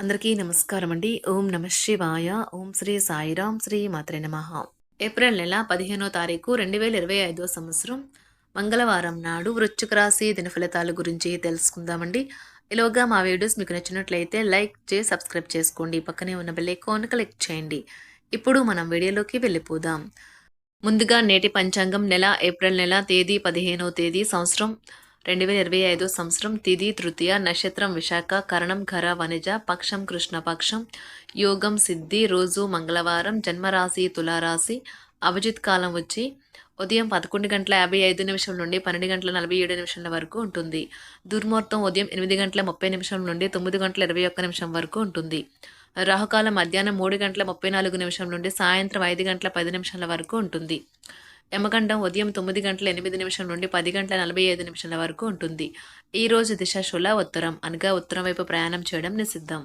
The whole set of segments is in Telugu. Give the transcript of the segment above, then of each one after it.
అందరికీ నమస్కారం అండి. ఓం నమ శివాయ. ఓం శ్రీ సాయిరాం శ్రీ మాత్రే నమ. ఏప్రిల్ నెల పదిహేనో తారీఖు రెండు వేల ఇరవై ఐదో సంవత్సరం. మంగళవారం నాడు వృశ్చిక రాశి దిన ఫలితాల గురించి తెలుసుకుందామండి. ఇలాగా మా వీడియోస్ మీకు నచ్చినట్లయితే లైక్ చేసి సబ్స్క్రైబ్ చేసుకోండి. పక్కనే ఉన్న బెల్ ఐకాన్ క్లిక్ చేయండి. ఇప్పుడు మనం వీడియోలోకి వెళ్ళిపోదాం. ముందుగా నేటి పంచాంగం నెల ఏప్రిల్ నెల తేదీ పదిహేనో తేదీ సంవత్సరం. రెండు వేల ఇరవై ఐదో సంవత్సరం తిది తృతీయ నక్షత్రం విశాఖ కరణం ఖర వనిజ పక్షం కృష్ణపక్షం యోగం సిద్ధి రోజు మంగళవారం జన్మరాశి తులారాశి అభిజిత్ కాలం వచ్చి ఉదయం పదకొండు గంటల యాభై ఐదు నిమిషం నుండి పన్నెండు గంటల నలభై ఏడు నిమిషాల వరకు ఉంటుంది. దుర్ముహూర్తం ఉదయం ఎనిమిది గంటల ముప్పై నిమిషం నుండి తొమ్మిది గంటల ఇరవై ఒక్క నిమిషం వరకు ఉంటుంది. రాహుకాలం మధ్యాహ్నం మూడు గంటల ముప్పై నాలుగు నిమిషం నుండి సాయంత్రం ఐదు గంటల పది నిమిషాల వరకు ఉంటుంది. యమగండం ఉదయం తొమ్మిది గంటల ఎనిమిది నిమిషం నుండి పది గంటల నలభై ఐదు నిమిషాల వరకు ఉంటుంది. ఈ రోజు దిశ శుల ఉత్తరం. అనగా ఉత్తరం వైపు ప్రయాణం చేయడం నిషిద్ధం.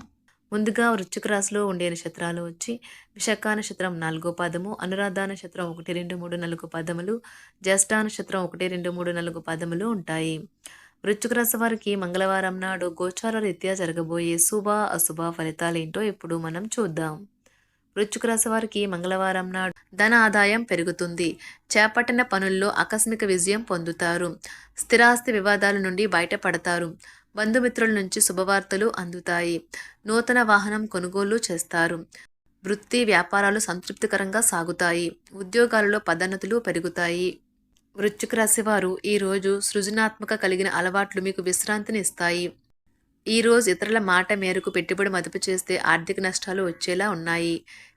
ముందుగా వృశ్చిక రాశిలో ఉండే నక్షత్రాలు వచ్చి విశాఖ నక్షత్రం నాలుగో పదము అనురాధ నక్షత్రం ఒకటి రెండు మూడు నాలుగు పదములు జ్యేష్ఠ నక్షత్రం ఒకటి రెండు మూడు నాలుగు పదములు ఉంటాయి. వృశ్చిక రాశి వారికి మంగళవారం నాడు గోచార రీత్యా జరగబోయే శుభ అశుభ ఫలితాలేంటో ఇప్పుడు మనం చూద్దాం. వృశ్చిక రాశి వారికి మంగళవారం నాడు ధన ఆదాయం పెరుగుతుంది. చేపట్టిన పనుల్లో ఆకస్మిక విజయం పొందుతారు. స్థిరాస్తి వివాదాల నుండి బయటపడతారు. బంధుమిత్రుల నుంచి శుభవార్తలు అందుతాయి. నూతన వాహనం కొనుగోలు చేస్తారు. వృత్తి వ్యాపారాలు సంతృప్తికరంగా సాగుతాయి. ఉద్యోగాలలో పదోన్నతులు పెరుగుతాయి. వృశ్చిక రాశి వారు ఈరోజు సృజనాత్మక కలిగిన అలవాట్లు మీకు విశ్రాంతిని ఇస్తాయి. ఈరోజు ఇతరుల మాట మేరకు పెట్టుబడి మదుపు చేస్తే ఆర్థిక నష్టాలు వచ్చేలా ఉన్నాయి.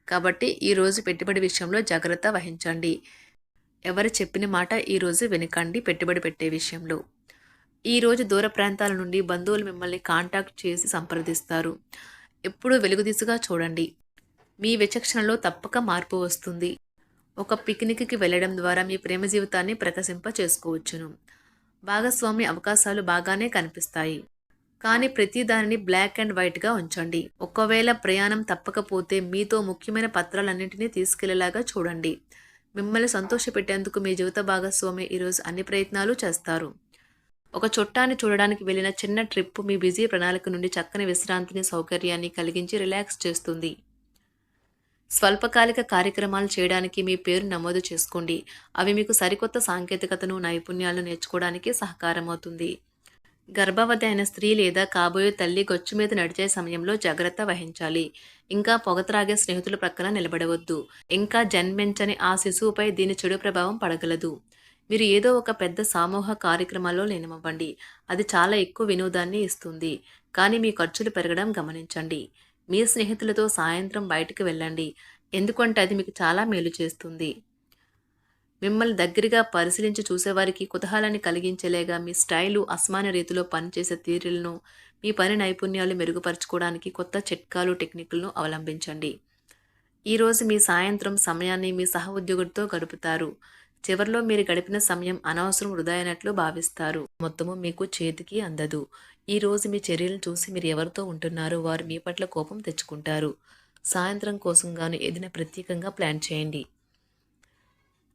కాబట్టి ఈరోజు పెట్టుబడి విషయంలో జాగ్రత్త వహించండి. ఎవరు చెప్పిన మాట ఈరోజు రోజు వెనకండి పెట్టుబడి పెట్టే విషయంలో. ఈరోజు దూర ప్రాంతాల నుండి బంధువులు మిమ్మల్ని కాంటాక్ట్ చేసి సంప్రదిస్తారు. ఎప్పుడూ వెలుగుదిశగా చూడండి. మీ విచక్షణలో తప్పక మార్పు వస్తుంది. ఒక పిక్నిక్కి వెళ్ళడం ద్వారా మీ ప్రేమ జీవితాన్ని ప్రకాశింప చేసుకోవచ్చును భాగస్వామి అవకాశాలు బాగానే కనిపిస్తాయి. కానీ ప్రతి దానిని బ్లాక్ అండ్ వైట్గా ఉంచండి. ఒకవేళ ప్రయాణం తప్పకపోతే మీతో ముఖ్యమైన పత్రాలన్నింటినీ తీసుకెళ్ళేలాగా చూడండి. మిమ్మల్ని సంతోషపెట్టేందుకు మీ జీవిత భాగస్వామి ఈరోజు అన్ని ప్రయత్నాలు చేస్తారు. ఒక చుట్టాన్ని చూడడానికి వెళ్ళిన చిన్న ట్రిప్ మీ బిజీ ప్రణాళిక నుండి చక్కని విశ్రాంతిని సౌకర్యాన్ని కలిగించి రిలాక్స్ చేస్తుంది. స్వల్పకాలిక కార్యక్రమాలు చేయడానికి మీ పేరు నమోదు చేసుకోండి. అవి మీకు సరికొత్త సాంకేతికతను నైపుణ్యాలను నేర్చుకోవడానికి సహకారం అవుతుంది గర్భవతి అయిన స్త్రీ లేదా కాబోయే తల్లి గొచ్చు మీద నడిచే సమయంలో జాగ్రత్త వహించాలి. ఇంకా పొగ త్రాగే స్నేహితుల ప్రక్కన నిలబడవద్దు. ఇంకా జన్మించని ఆ శిశువుపై దీని చెడు ప్రభావం పడగలదు. మీరు ఏదో ఒక పెద్ద సమూహ కార్యక్రమాల్లో లీనమవ్వండి. అది చాలా ఎక్కువ వినోదాన్ని ఇస్తుంది. కానీ మీ ఖర్చులు పెరగడం గమనించండి. మీ స్నేహితులతో సాయంత్రం బయటకు వెళ్ళండి. ఎందుకంటే అది మీకు చాలా మేలు చేస్తుంది. మిమ్మల్ని దగ్గరగా పరిశీలించి చూసేవారికి కుతూహలాన్ని కలిగించేలేగా మీ స్టైలు అసమాన రీతిలో పనిచేసే తీరులను మీ పని నైపుణ్యాలు మెరుగుపరచుకోవడానికి కొత్త చిట్కాలు టెక్నిక్లను అవలంబించండి. ఈరోజు మీ సాయంత్రం సమయాన్ని మీ సహ ఉద్యోగుడితో గడుపుతారు. చివరిలో మీరు గడిపిన సమయం అనవసరం వృధా అయినట్లు భావిస్తారు. మొత్తము మీకు చేతికి అందదు. ఈ రోజు మీ చర్యలను చూసి మీరు ఎవరితో ఉంటున్నారో వారు మీ పట్ల కోపం తెచ్చుకుంటారు. సాయంత్రం కోసం గాను ఏదైనా ప్రత్యేకంగా ప్లాన్ చేయండి.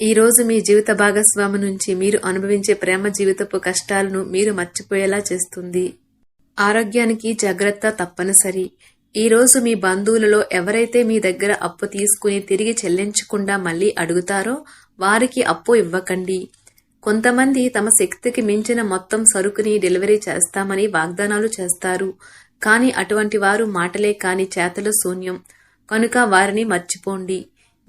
ఈ రోజు మీ జీవిత భాగస్వామి నుంచి మీరు అనుభవించే ప్రేమ జీవితపు కష్టాలను మీరు మర్చిపోయేలా చేస్తుంది. ఆరోగ్యానికి జాగ్రత్త తప్పనిసరి. ఈ రోజు మీ బంధువులలో ఎవరైతే మీ దగ్గర అప్పు తీసుకుని తిరిగి చెల్లించకుండా మళ్ళీ అడుగుతారో వారికి అప్పు ఇవ్వకండి. కొంతమంది తమ శక్తికి మించిన మొత్తం సరుకుని డెలివరీ చేస్తామని వాగ్దానాలు చేస్తారు. కానీ అటువంటి వారు మాటలే కాని చేతలు శూన్యం. కనుక వారిని మర్చిపోండి.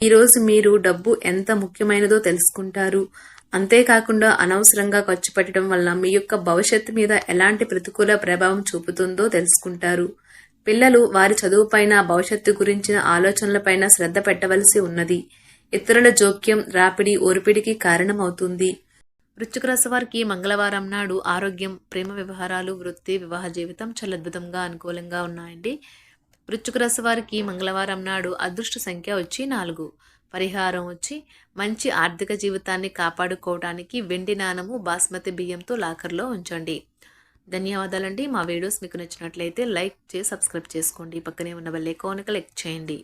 ఈరోజు మీరు డబ్బు ఎంత ముఖ్యమైనదో తెలుసుకుంటారు. అంతేకాకుండా అనవసరంగా ఖర్చు పెట్టడం వల్ల మీ యొక్క భవిష్యత్తు మీద ఎలాంటి ప్రతికూల ప్రభావం చూపుతుందో తెలుసుకుంటారు. పిల్లలు వారి చదువుపైన భవిష్యత్తు గురించిన ఆలోచనలపైన శ్రద్ధ పెట్టవలసి ఉన్నది. ఇతరుల జోక్యం రాపిడి ఓర్పిడికి కారణమవుతుంది. వృశ్చిక రాశి వారికి మంగళవారం నాడు ఆరోగ్యం ప్రేమ వ్యవహారాలు వృత్తి వివాహ జీవితం చాలా అద్భుతంగా అనుకూలంగా ఉన్నాయండి. వృశ్చిక రాశి వారికి మంగళవారం నాడు అదృష్ట సంఖ్య వచ్చి నాలుగు. పరిహారం వచ్చి మంచి ఆర్థిక జీవితాన్ని కాపాడుకోవడానికి వెండి నాణము బాస్మతి బియ్యంతో లాకర్లో ఉంచండి. ధన్యవాదాలండి. మా వీడియోస్ మీకు నచ్చినట్లయితే లైక్ చేసి సబ్స్క్రైబ్ చేసుకోండి. పక్కనే ఉన్న బెల్ ఐకాన్ క్లిక్ చేయండి.